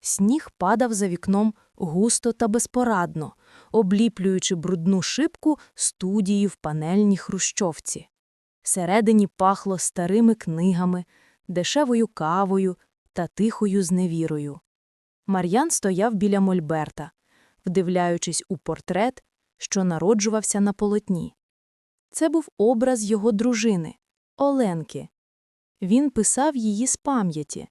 Сніг падав за вікном густо та безпорадно, обліплюючи брудну шибку студії в панельній хрущовці. Всередині пахло старими книгами, дешевою кавою та тихою зневірою. Мар'ян стояв біля Мольберта, вдивляючись у портрет, що народжувався на полотні. Це був образ його дружини, Оленки. Він писав її з пам'яті,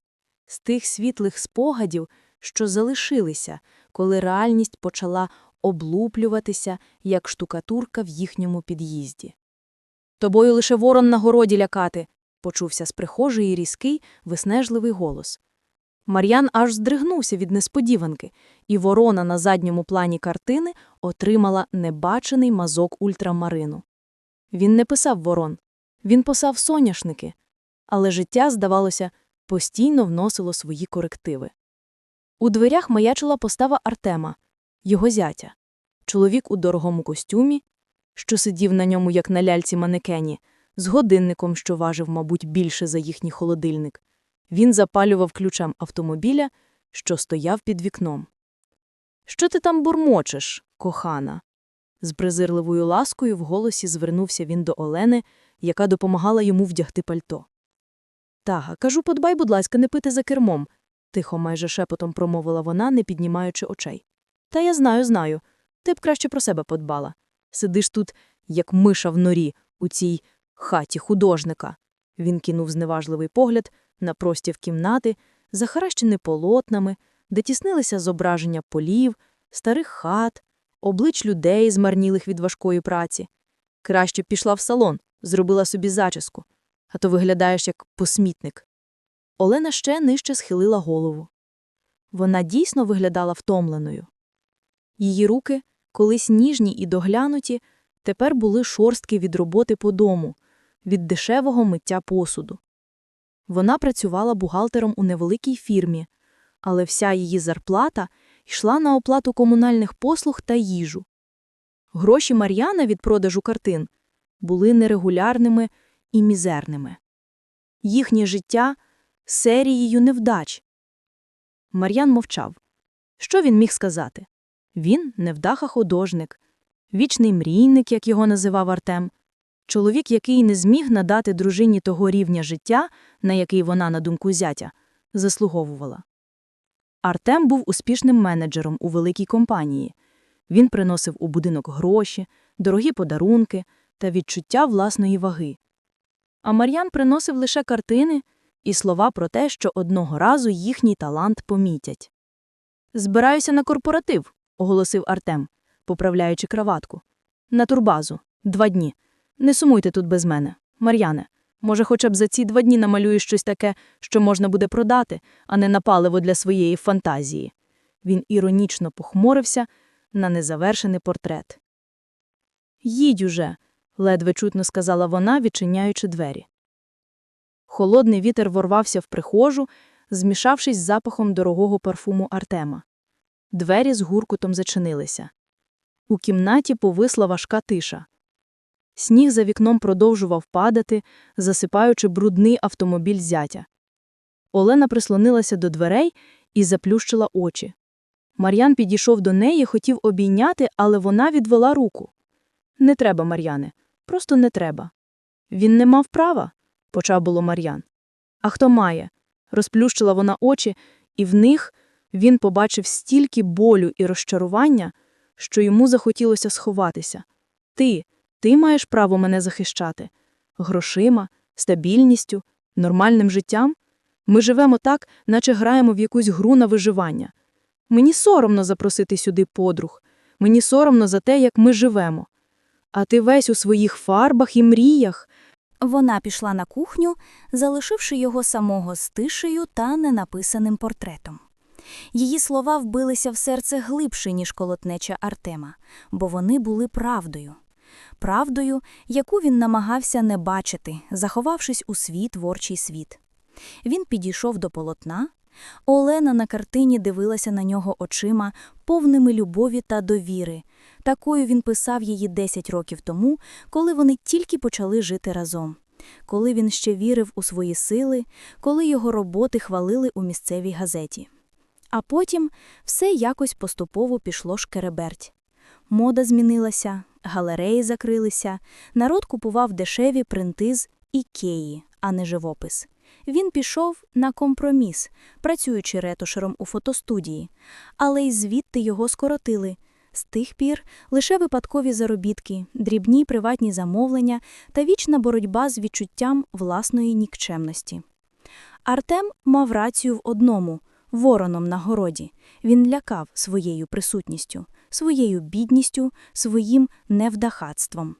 з тих світлих спогадів, що залишилися, коли реальність почала облуплюватися, як штукатурка в їхньому під'їзді. Тобою лише ворон на городі лякати, почувся з прихожої різкий, виснежливий голос. Мар'ян аж здригнувся від несподіванки, і ворона на задньому плані картини отримала небачений мазок ультрамарину. Він не писав ворон, він писав соняшники, але життя, здавалося, постійно вносило свої корективи. У дверях маячила постава Артема, його зятя, чоловік у дорогому костюмі, що сидів на ньому, як на ляльці манекені, з годинником, що важив, мабуть, більше за їхній холодильник. Він запалював ключем автомобіля, що стояв під вікном. Що ти там бурмочеш, кохана? З презирливою ласкою в голосі звернувся він до Олени, яка допомагала йому вдягти пальто. Тага, кажу, подбай, будь ласка, не пити за кермом, тихо, майже шепотом промовила вона, не піднімаючи очей. Та я знаю, знаю. Ти б краще про себе подбала. Сидиш тут, як миша в норі, у цій хаті художника. Він кинув зневажливий погляд на простів кімнати, захаращені полотнами, де тіснилися зображення полів, старих хат, облич людей, змарнілих від важкої праці. Краще пішла в салон, зробила собі зачіску, а то виглядаєш як посмітник. Олена ще нижче схилила голову. Вона дійсно виглядала втомленою. Її руки, колись ніжні і доглянуті, тепер були шорсткі від роботи по дому, від дешевого миття посуду. Вона працювала бухгалтером у невеликій фірмі, але вся її зарплата йшла на оплату комунальних послуг та їжу. Гроші Мар'яна від продажу картин були нерегулярними і мізерними. Їхнє життя серією невдач. Мар'ян мовчав. Що він міг сказати? Він невдаха художник, вічний мрійник, як його називав Артем, чоловік, який не зміг надати дружині того рівня життя, на який вона, на думку зятя, заслуговувала. Артем був успішним менеджером у великій компанії. Він приносив у будинок гроші, дорогі подарунки та відчуття власної ваги. А Мар'ян приносив лише картини і слова про те, що одного разу їхній талант помітять. Збираюся на корпоратив, оголосив Артем, поправляючи краватку. На турбазу. Два дні. Не сумуйте тут без мене. Мар'яне, може, хоча б за ці два дні намалюєш щось таке, що можна буде продати, а не на паливо для своєї фантазії. Він іронічно похмурився на незавершений портрет. Їдь уже, ледве чутно сказала вона, відчиняючи двері. Холодний вітер ворвався в прихожу, змішавшись з запахом дорогого парфуму Артема. Двері з гуркутом зачинилися. У кімнаті повисла важка тиша. Сніг за вікном продовжував падати, засипаючи брудний автомобіль зятя. Олена прислонилася до дверей і заплющила очі. Мар'ян підійшов до неї, хотів обійняти, але вона відвела руку. Не треба, Мар'яне, просто не треба. Він не мав права, почав було Мар'ян. А хто має? Розплющила вона очі, і в них він побачив стільки болю і розчарування, що йому захотілося сховатися. Ти, ти маєш право мене захищати. Грошима, стабільністю, нормальним життям. Ми живемо так, наче граємо в якусь гру на виживання. Мені соромно запросити сюди подруг, мені соромно за те, як ми живемо. А ти весь у своїх фарбах і мріях. Вона пішла на кухню, залишивши його самого з тишею та ненаписаним портретом. Її слова вбилися в серце глибше, ніж колотнеча Артема, бо вони були правдою. Правдою, яку він намагався не бачити, заховавшись у свій творчий світ. Він підійшов до полотна. Олена на картині дивилася на нього очима, повними любові та довіри. Такою він писав її 10 років тому, коли вони тільки почали жити разом, коли він ще вірив у свої сили, коли його роботи хвалили у місцевій газеті. А потім все якось поступово пішло шкереберть. Мода змінилася, галереї закрилися, народ купував дешеві принти з ікеї, а не живопис. Він пішов на компроміс, працюючи ретушером у фотостудії, але й звідти його скоротили. З тих пір лише випадкові заробітки, дрібні приватні замовлення та вічна боротьба з відчуттям власної нікчемності. Артем мав рацію в одному вороном на городі. Він лякав своєю присутністю, своєю бідністю, своїм невдахатством.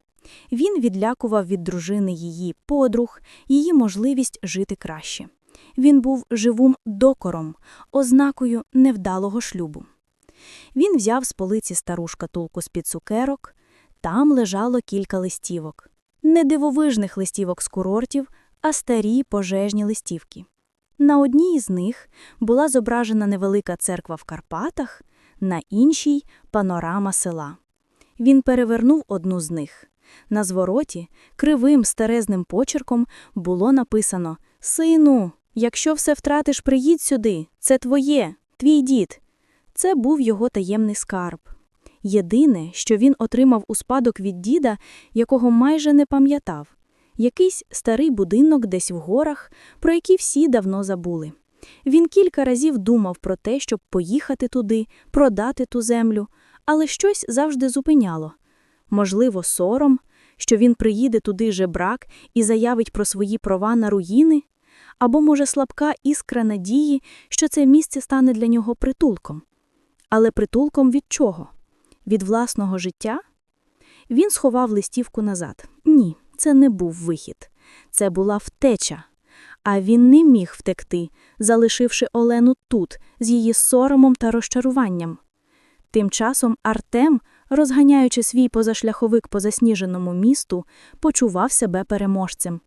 Він відлякував від дружини її подруг, її можливість жити краще. Він був живим докором, ознакою невдалого шлюбу. Він взяв з полиці стару шкатулку з-під цукерок. Там лежало кілька листівок. Не дивовижних листівок з курортів, а старі пожежні листівки. На одній із них була зображена невелика церква в Карпатах, на іншій панорама села. Він перевернув одну з них. На звороті кривим старезним почерком було написано Сину, якщо все втратиш, приїдь сюди. Це твоє, твій дід. Це був його таємний скарб. Єдине, що він отримав у спадок від діда, якого майже не пам'ятав якийсь старий будинок десь в горах, про який всі давно забули. Він кілька разів думав про те, щоб поїхати туди, продати ту землю, але щось завжди зупиняло. Можливо, сором, що він приїде туди жебрак і заявить про свої права на руїни, або, може, слабка іскра надії, що це місце стане для нього притулком. Але притулком від чого? Від власного життя? Він сховав листівку назад. Ні, це не був вихід. Це була втеча. А він не міг втекти, залишивши Олену тут, з її соромом та розчаруванням. Тим часом Артем, розганяючи свій позашляховик по засніженому місту, почував себе переможцем.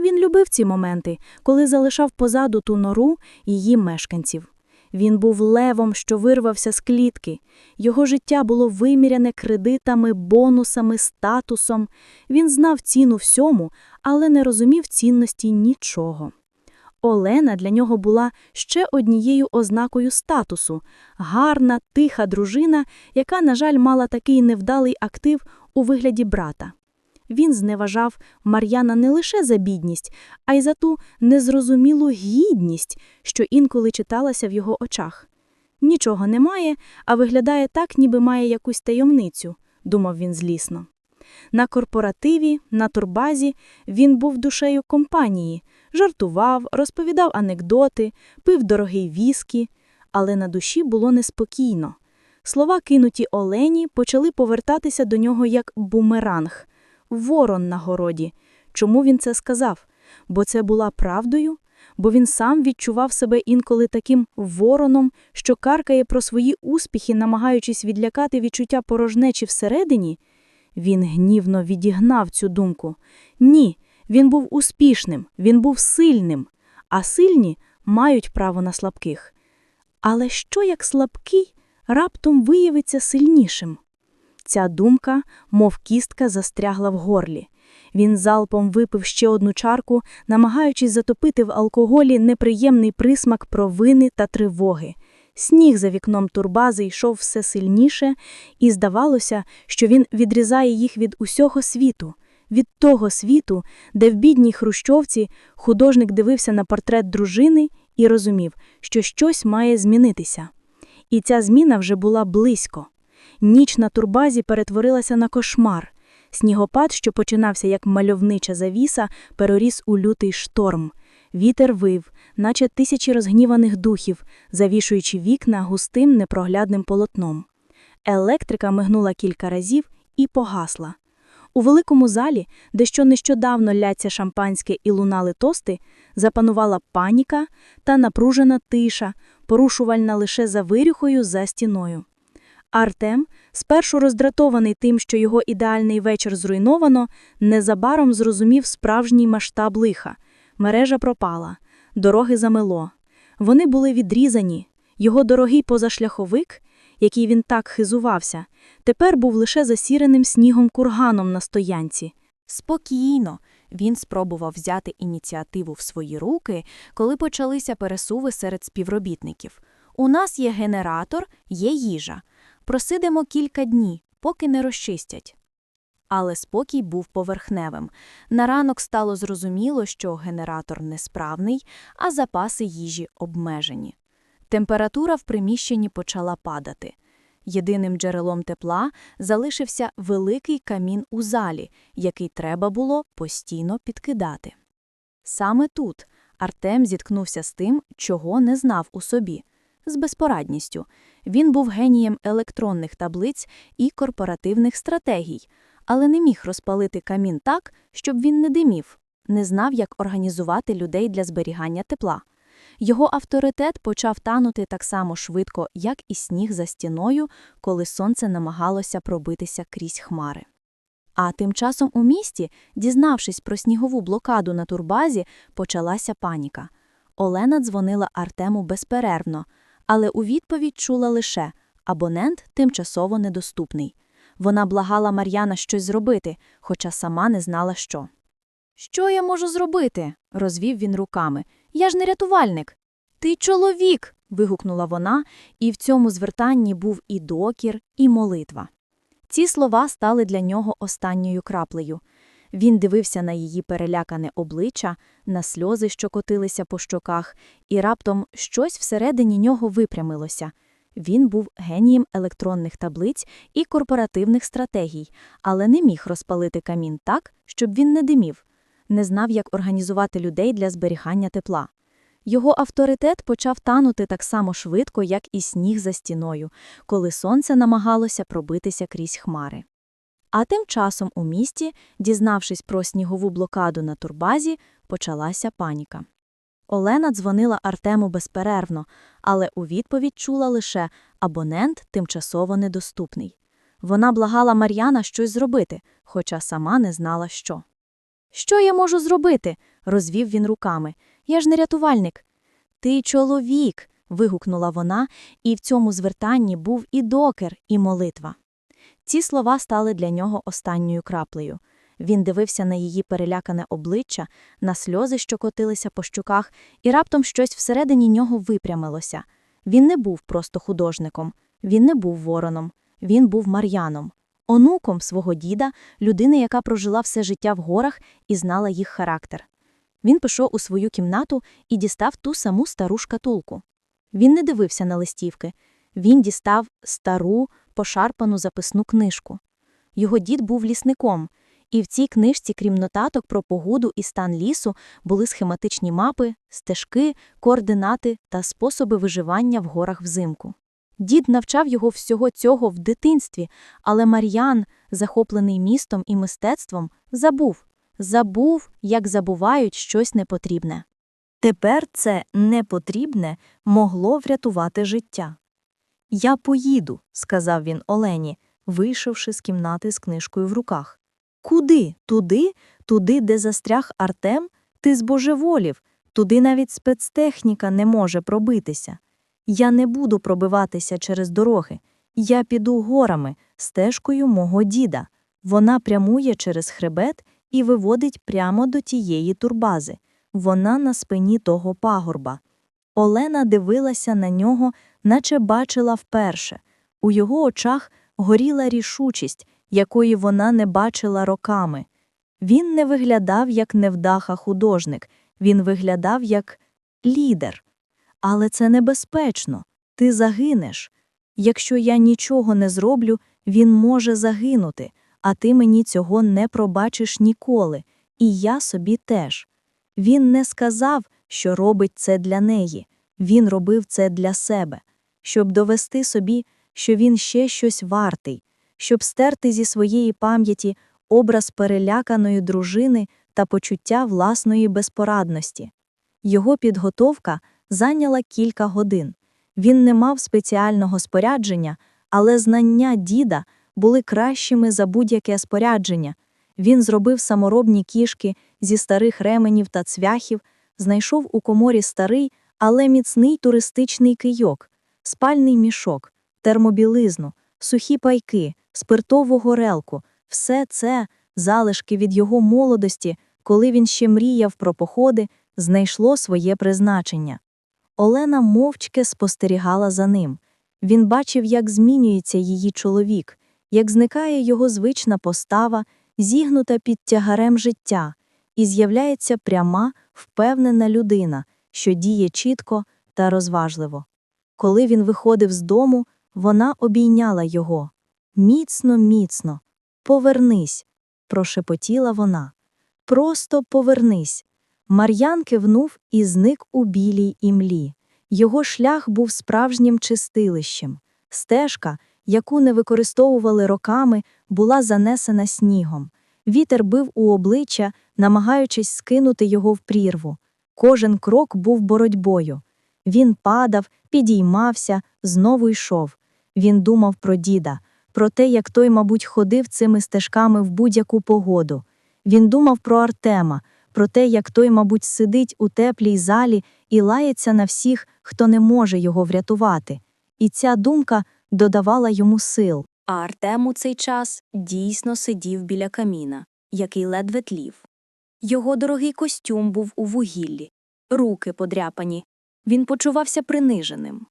Він любив ці моменти, коли залишав позаду ту нору її мешканців. Він був левом, що вирвався з клітки. Його життя було виміряне кредитами, бонусами, статусом. Він знав ціну всьому, але не розумів цінності нічого. Олена для нього була ще однією ознакою статусу гарна, тиха дружина, яка, на жаль, мала такий невдалий актив у вигляді брата. Він зневажав Мар'яна не лише за бідність, а й за ту незрозумілу гідність, що інколи читалася в його очах. Нічого немає, а виглядає так, ніби має якусь таємницю, думав він злісно. На корпоративі, на турбазі він був душею компанії, жартував, розповідав анекдоти, пив дорогий віскі, але на душі було неспокійно. Слова, кинуті Олені, почали повертатися до нього як бумеранг ворон на городі. Чому він це сказав? Бо це була правдою? Бо він сам відчував себе інколи таким вороном, що каркає про свої успіхи, намагаючись відлякати відчуття порожнечі всередині? Він гнівно відігнав цю думку. Ні, він був успішним, він був сильним, а сильні мають право на слабких. Але що як слабкий раптом виявиться сильнішим? Ця думка, мов кістка, застрягла в горлі. Він залпом випив ще одну чарку, намагаючись затопити в алкоголі неприємний присмак провини та тривоги. Сніг за вікном турбази йшов все сильніше, і здавалося, що він відрізає їх від усього світу, від того світу, де в бідній хрущовці художник дивився на портрет дружини і розумів, що щось має змінитися. І ця зміна вже була близько. Ніч на турбазі перетворилася на кошмар. Снігопад, що починався як мальовнича завіса, переріс у лютий шторм. Вітер вив, наче тисячі розгніваних духів, завішуючи вікна густим непроглядним полотном. Електрика мигнула кілька разів і погасла. У великому залі, де що нещодавно ляться шампанське і лунали тости, запанувала паніка та напружена тиша, порушувальна лише за вирюхою за стіною. Артем, спершу роздратований тим, що його ідеальний вечір зруйновано, незабаром зрозумів справжній масштаб лиха. Мережа пропала, дороги замело. Вони були відрізані. Його дорогий позашляховик, який він так хизувався, тепер був лише засіреним снігом курганом на стоянці. Спокійно. Він спробував взяти ініціативу в свої руки, коли почалися пересуви серед співробітників. У нас є генератор, є їжа. Просидимо кілька днів, поки не розчистять. Але спокій був поверхневим. На ранок стало зрозуміло, що генератор несправний, а запаси їжі обмежені. Температура в приміщенні почала падати. Єдиним джерелом тепла залишився великий камін у залі, який треба було постійно підкидати. Саме тут Артем зіткнувся з тим, чого не знав у собі з безпорадністю. Він був генієм електронних таблиць і корпоративних стратегій, але не міг розпалити камін так, щоб він не димів, не знав, як організувати людей для зберігання тепла. Його авторитет почав танути так само швидко, як і сніг за стіною, коли сонце намагалося пробитися крізь хмари. А тим часом у місті, дізнавшись про снігову блокаду на турбазі, почалася паніка. Олена дзвонила Артему безперервно, але у відповідь чула лише абонент тимчасово недоступний. Вона благала Мар'яна щось зробити, хоча сама не знала, що. Що я можу зробити? розвів він руками. Я ж не рятувальник. Ти чоловік. вигукнула вона, і в цьому звертанні був і докір, і молитва. Ці слова стали для нього останньою краплею. Він дивився на її перелякане обличчя, на сльози, що котилися по щоках, і раптом щось всередині нього випрямилося. Він був генієм електронних таблиць і корпоративних стратегій, але не міг розпалити камін так, щоб він не димів, не знав, як організувати людей для зберігання тепла. Його авторитет почав танути так само швидко, як і сніг за стіною, коли сонце намагалося пробитися крізь хмари. А тим часом у місті, дізнавшись про снігову блокаду на турбазі, почалася паніка. Олена дзвонила Артему безперервно, але у відповідь чула лише абонент тимчасово недоступний. Вона благала Мар'яна щось зробити, хоча сама не знала, що. Що я можу зробити? розвів він руками. Я ж не рятувальник. Ти чоловік. вигукнула вона, і в цьому звертанні був і докер, і молитва. Ці слова стали для нього останньою краплею. Він дивився на її перелякане обличчя, на сльози, що котилися по щуках, і раптом щось всередині нього випрямилося. Він не був просто художником, він не був вороном, він був Мар'яном, онуком свого діда, людини, яка прожила все життя в горах і знала їх характер. Він пішов у свою кімнату і дістав ту саму стару шкатулку. Він не дивився на листівки, він дістав стару, пошарпану записну книжку. Його дід був лісником, і в цій книжці, крім нотаток про погоду і стан лісу, були схематичні мапи, стежки, координати та способи виживання в горах взимку. Дід навчав його всього цього в дитинстві, але Мар'ян, захоплений містом і мистецтвом, забув. Забув, як забувають щось непотрібне. Тепер це непотрібне могло врятувати життя. Я поїду, сказав він Олені, вийшовши з кімнати з книжкою в руках. Куди? Туди? Туди, де застряг Артем? Ти збожеволів, туди навіть спецтехніка не може пробитися. Я не буду пробиватися через дороги. Я піду горами, стежкою мого діда. Вона прямує через хребет і виводить прямо до тієї турбази. Вона на спині того пагорба. Олена дивилася на нього, наче бачила вперше. У його очах горіла рішучість, якої вона не бачила роками. Він не виглядав як невдаха художник, він виглядав як лідер. Але це небезпечно. Ти загинеш. Якщо я нічого не зроблю, він може загинути, а ти мені цього не пробачиш ніколи, і я собі теж. Він не сказав, що робить це для неї, він робив це для себе, щоб довести собі, що він ще щось вартий, щоб стерти зі своєї пам'яті образ переляканої дружини та почуття власної безпорадності. Його підготовка зайняла кілька годин. Він не мав спеціального спорядження, але знання діда були кращими за будь-яке спорядження. Він зробив саморобні кішки зі старих ременів та цвяхів, знайшов у коморі старий, але міцний туристичний кийок, спальний мішок, термобілизну, сухі пайки, спиртову горелку – все це залишки від його молодості, коли він ще мріяв про походи, знайшло своє призначення. Олена мовчки спостерігала за ним. Він бачив, як змінюється її чоловік, як зникає його звична постава, зігнута під тягарем життя, і з'являється пряма, впевнена людина, що діє чітко та розважливо. Коли він виходив з дому, вона обійняла його. Міцно, міцно. Повернись, прошепотіла вона. Просто повернись. Мар'ян кивнув і зник у білій імлі. Його шлях був справжнім чистилищем. Стежка, яку не використовували роками, була занесена снігом. Вітер бив у обличчя, намагаючись скинути його в прірву. Кожен крок був боротьбою. Він падав, підіймався, знову йшов. Він думав про діда, про те, як той, мабуть, ходив цими стежками в будь-яку погоду. Він думав про Артема, про те, як той, мабуть, сидить у теплій залі і лається на всіх, хто не може його врятувати. І ця думка додавала йому сил. А Артем у цей час дійсно сидів біля каміна, який ледве тлів. Його дорогий костюм був у вугіллі, руки подряпані. Він почувався приниженим.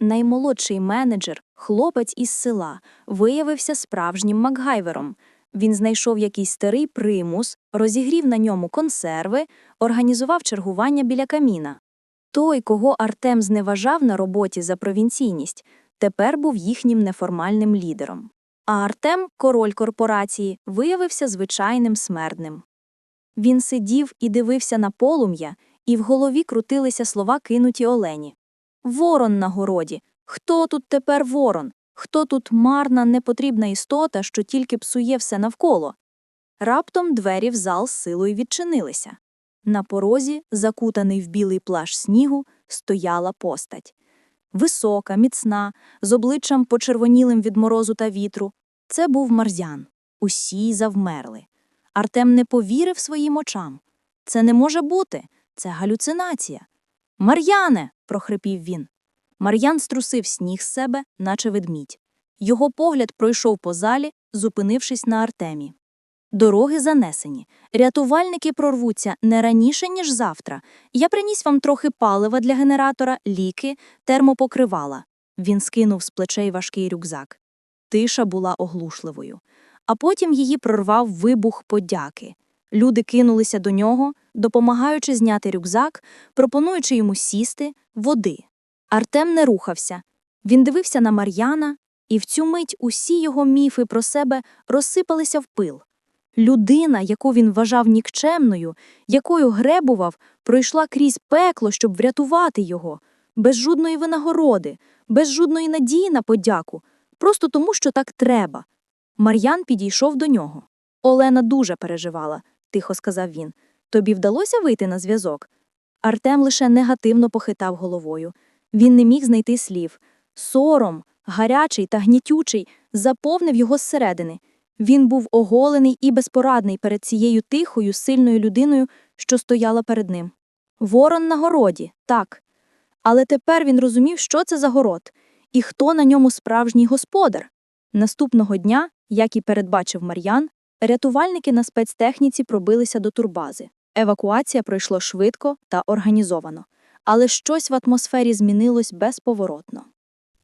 Наймолодший менеджер, хлопець із села, виявився справжнім Макгайвером. Він знайшов якийсь старий примус, розігрів на ньому консерви, організував чергування біля каміна. Той, кого Артем зневажав на роботі за провінційність, тепер був їхнім неформальним лідером. А Артем, король корпорації, виявився звичайним смердним. Він сидів і дивився на полум'я, і в голові крутилися слова кинуті Олені. Ворон на городі. Хто тут тепер ворон? Хто тут марна, непотрібна істота, що тільки псує все навколо? Раптом двері в зал силою відчинилися. На порозі, закутаний в білий плащ снігу, стояла постать. Висока, міцна, з обличчям почервонілим від морозу та вітру. Це був Марзян. Усі завмерли. Артем не повірив своїм очам. Це не може бути, це галюцинація. Мар'яне. прохрипів він. Мар'ян струсив сніг з себе, наче ведмідь. Його погляд пройшов по залі, зупинившись на Артемі. Дороги занесені. Рятувальники прорвуться не раніше, ніж завтра. Я приніс вам трохи палива для генератора, ліки, термопокривала. Він скинув з плечей важкий рюкзак. Тиша була оглушливою. А потім її прорвав вибух подяки. Люди кинулися до нього, допомагаючи зняти рюкзак, пропонуючи йому сісти, води. Артем не рухався. Він дивився на Мар'яна, і в цю мить усі його міфи про себе розсипалися в пил. Людина, яку він вважав нікчемною, якою гребував, пройшла крізь пекло, щоб врятувати його, без жодної винагороди, без жодної надії на подяку, просто тому, що так треба. Мар'ян підійшов до нього. Олена дуже переживала, тихо сказав він. Тобі вдалося вийти на зв'язок? Артем лише негативно похитав головою. Він не міг знайти слів. Сором, гарячий та гнітючий, заповнив його зсередини. Він був оголений і безпорадний перед цією тихою, сильною людиною, що стояла перед ним. Ворон на городі, так. Але тепер він розумів, що це за город, і хто на ньому справжній господар. Наступного дня, як і передбачив Мар'ян, рятувальники на спецтехніці пробилися до турбази. Евакуація пройшла швидко та організовано, але щось в атмосфері змінилось безповоротно.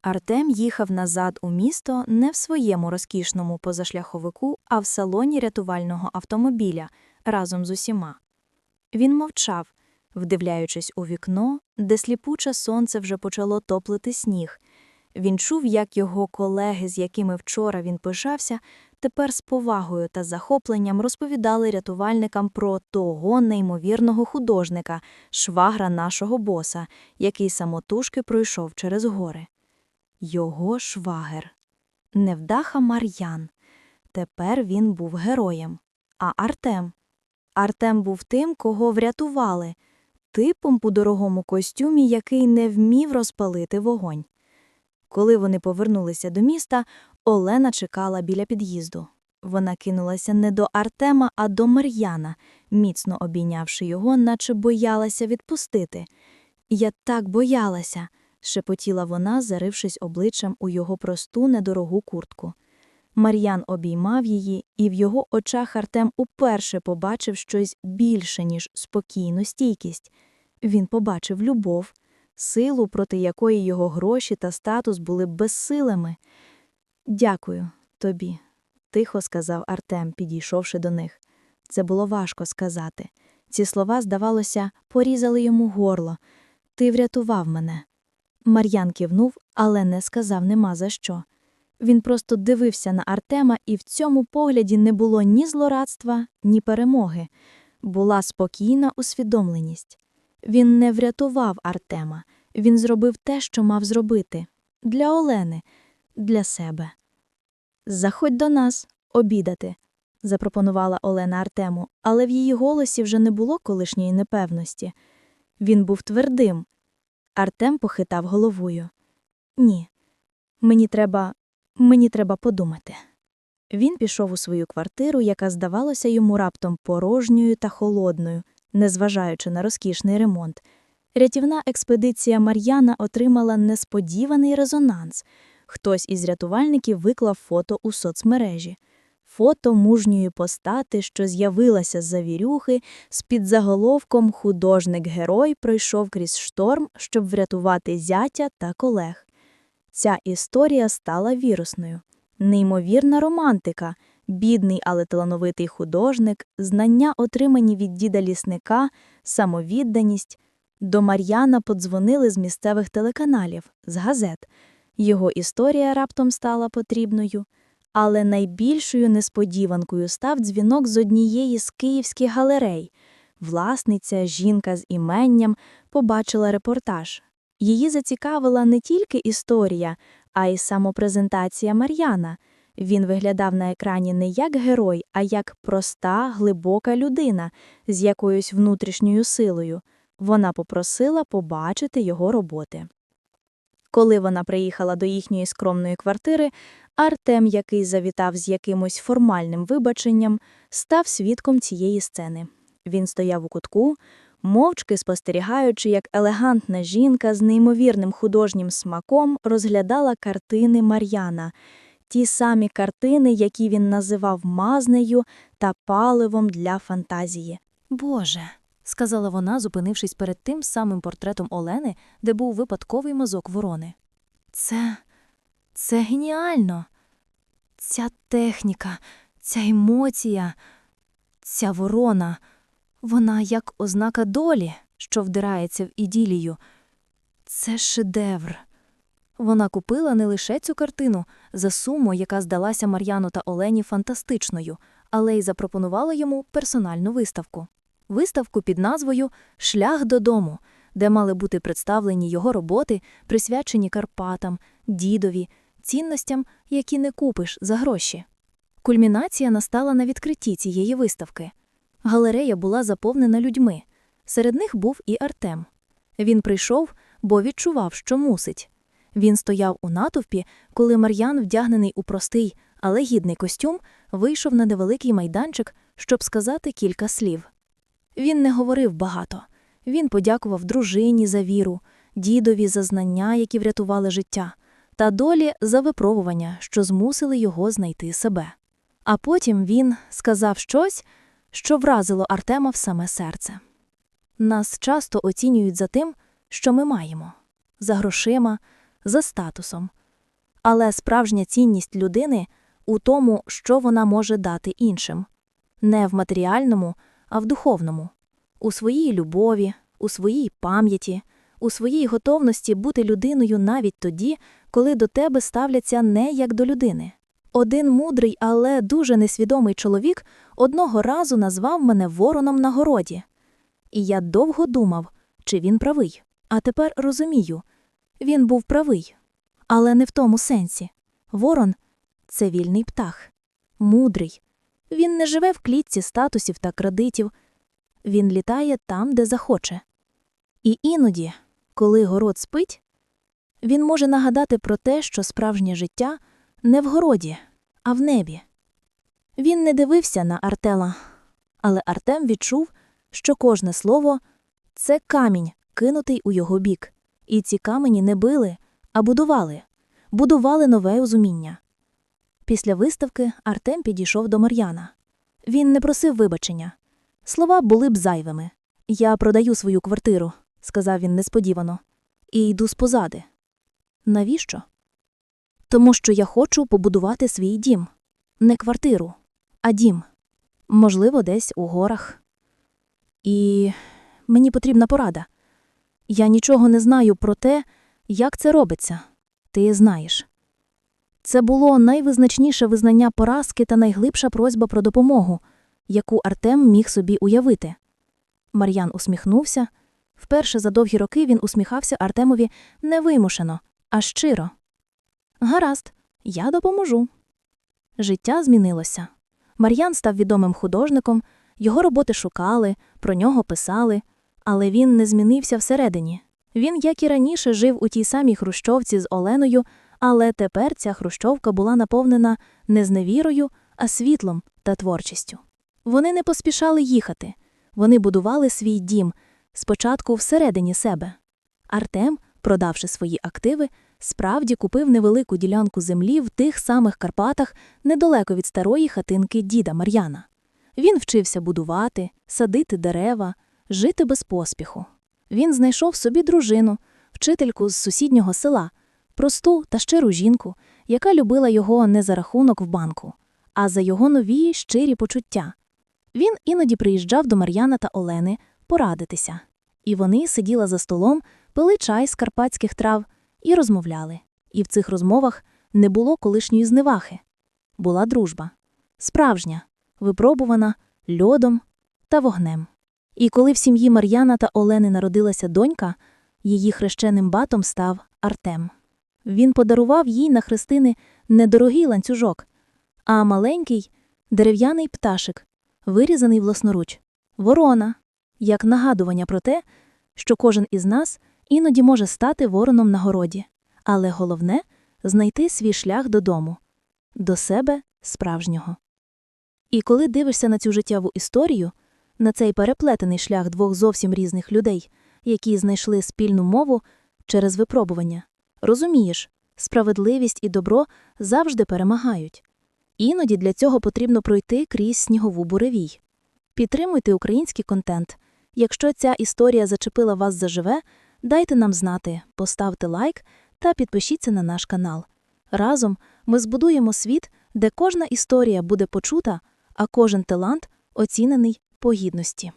Артем їхав назад у місто не в своєму розкішному позашляховику, а в салоні рятувального автомобіля разом з усіма. Він мовчав, вдивляючись у вікно, де сліпуче сонце вже почало топлити сніг. Він чув, як його колеги, з якими вчора він пишався, тепер з повагою та захопленням розповідали рятувальникам про того неймовірного художника, швагра нашого боса, який самотужки пройшов через гори. Його швагер. Невдаха Мар'ян. Тепер він був героєм. А Артем? Артем був тим, кого врятували, типом у дорогому костюмі, який не вмів розпалити вогонь. Коли вони повернулися до міста, Олена чекала біля під'їзду. Вона кинулася не до Артема, а до Мар'яна, міцно обійнявши його, наче боялася відпустити. Я так боялася, шепотіла вона, зарившись обличчям у його просту недорогу куртку. Мар'ян обіймав її, і в його очах Артем уперше побачив щось більше, ніж спокійну стійкість. Він побачив любов, силу, проти якої його гроші та статус були безсилими. Дякую тобі, тихо сказав Артем, підійшовши до них. Це було важко сказати. Ці слова, здавалося, порізали йому горло. Ти врятував мене. Мар'ян кивнув, але не сказав нема за що. Він просто дивився на Артема, і в цьому погляді не було ні злорадства, ні перемоги. Була спокійна усвідомленість. Він не врятував Артема, він зробив те, що мав зробити для Олени, для себе. Заходь до нас обідати, запропонувала Олена Артему, але в її голосі вже не було колишньої непевності. Він був твердим. Артем похитав головою. Ні, мені треба, мені треба подумати. Він пішов у свою квартиру, яка здавалася йому раптом порожньою та холодною, незважаючи на розкішний ремонт. Рятівна експедиція Мар'яна отримала несподіваний резонанс. Хтось із рятувальників виклав фото у соцмережі. Фото мужньої постати, що з'явилася з завірюхи, з під заголовком Художник-герой пройшов крізь шторм, щоб врятувати зятя та колег. Ця історія стала вірусною. Неймовірна романтика, бідний, але талановитий художник, знання, отримані від діда лісника, самовідданість. До Мар'яна подзвонили з місцевих телеканалів, з газет. Його історія раптом стала потрібною. Але найбільшою несподіванкою став дзвінок з однієї з київських галерей. Власниця, жінка з іменням, побачила репортаж. Її зацікавила не тільки історія, а й самопрезентація Мар'яна. Він виглядав на екрані не як герой, а як проста, глибока людина з якоюсь внутрішньою силою. Вона попросила побачити його роботи. Коли вона приїхала до їхньої скромної квартири, Артем, який завітав з якимось формальним вибаченням, став свідком цієї сцени. Він стояв у кутку, мовчки спостерігаючи, як елегантна жінка з неймовірним художнім смаком розглядала картини Мар'яна, ті самі картини, які він називав мазнею та паливом для фантазії. Боже, сказала вона, зупинившись перед тим самим портретом Олени, де був випадковий мазок ворони. Це. це геніально. Ця техніка, ця емоція, ця ворона, вона як ознака долі, що вдирається в іділію. Це шедевр. Вона купила не лише цю картину за суму, яка здалася Мар'яну та Олені фантастичною, але й запропонувала йому персональну виставку. Виставку під назвою Шлях додому, де мали бути представлені його роботи, присвячені Карпатам, дідові, цінностям, які не купиш за гроші. Кульмінація настала на відкритті цієї виставки. Галерея була заповнена людьми. Серед них був і Артем. Він прийшов, бо відчував, що мусить. Він стояв у натовпі, коли Мар'ян, вдягнений у простий, але гідний костюм, вийшов на невеликий майданчик, щоб сказати кілька слів. Він не говорив багато. Він подякував дружині за віру, дідові за знання, які врятували життя, та долі за випробування, що змусили його знайти себе. А потім він сказав щось, що вразило Артема в саме серце. Нас часто оцінюють за тим, що ми маємо за грошима, за статусом. Але справжня цінність людини у тому, що вона може дати іншим не в матеріальному, а в духовному, у своїй любові, у своїй пам'яті, у своїй готовності бути людиною навіть тоді, коли до тебе ставляться не як до людини. Один мудрий, але дуже несвідомий чоловік одного разу назвав мене вороном на городі. І я довго думав, чи він правий. А тепер розумію, він був правий, але не в тому сенсі. Ворон це вільний птах, мудрий. Він не живе в клітці статусів та кредитів. Він літає там, де захоче. І іноді, коли город спить, він може нагадати про те, що справжнє життя не в городі, а в небі. Він не дивився на Артела, але Артем відчув, що кожне слово це камінь, кинутий у його бік. І ці камені не били, а будували, будували нове розуміння. Після виставки Артем підійшов до Мар'яна. Він не просив вибачення. Слова були б зайвими. Я продаю свою квартиру, сказав він несподівано. і йду спозади. Навіщо? Тому що я хочу побудувати свій дім. Не квартиру, а дім. Можливо, десь у горах. І мені потрібна порада. Я нічого не знаю про те, як це робиться. Ти знаєш. Це було найвизначніше визнання поразки та найглибша просьба про допомогу, яку Артем міг собі уявити. Мар'ян усміхнувся. Вперше за довгі роки він усміхався Артемові невимушено, а щиро. Гаразд, я допоможу. Життя змінилося. Мар'ян став відомим художником, його роботи шукали, про нього писали, але він не змінився всередині. Він, як і раніше, жив у тій самій хрущовці з Оленою, але тепер ця хрущовка була наповнена не зневірою, а світлом та творчістю. Вони не поспішали їхати, вони будували свій дім, спочатку всередині себе. Артем, продавши свої активи, справді купив невелику ділянку землі в тих самих Карпатах, недалеко від старої хатинки діда Мар'яна. Він вчився будувати, садити дерева, жити без поспіху. Він знайшов собі дружину, вчительку з сусіднього села, просту та щиру жінку, яка любила його не за рахунок в банку, а за його нові щирі почуття. Він іноді приїжджав до Мар'яна та Олени порадитися, і вони сиділи за столом, пили чай з карпатських трав і розмовляли. І в цих розмовах не було колишньої зневахи. Була дружба. Справжня, випробувана льодом та вогнем. І коли в сім'ї Мар'яна та Олени народилася донька, її хрещеним батом став Артем. Він подарував їй на хрестини не дорогий ланцюжок, а маленький дерев'яний пташик, вирізаний власноруч, ворона, як нагадування про те, що кожен із нас іноді може стати вороном на городі, але головне знайти свій шлях додому, до себе справжнього. І коли дивишся на цю життєву історію, на цей переплетений шлях двох зовсім різних людей, які знайшли спільну мову через випробування, розумієш, справедливість і добро завжди перемагають. Іноді для цього потрібно пройти крізь снігову буревій. Підтримуйте український контент. Якщо ця історія зачепила вас заживе, дайте нам знати, поставте лайк та підпишіться на наш канал. Разом ми збудуємо світ, де кожна історія буде почута, а кожен талант оцінений по гідності.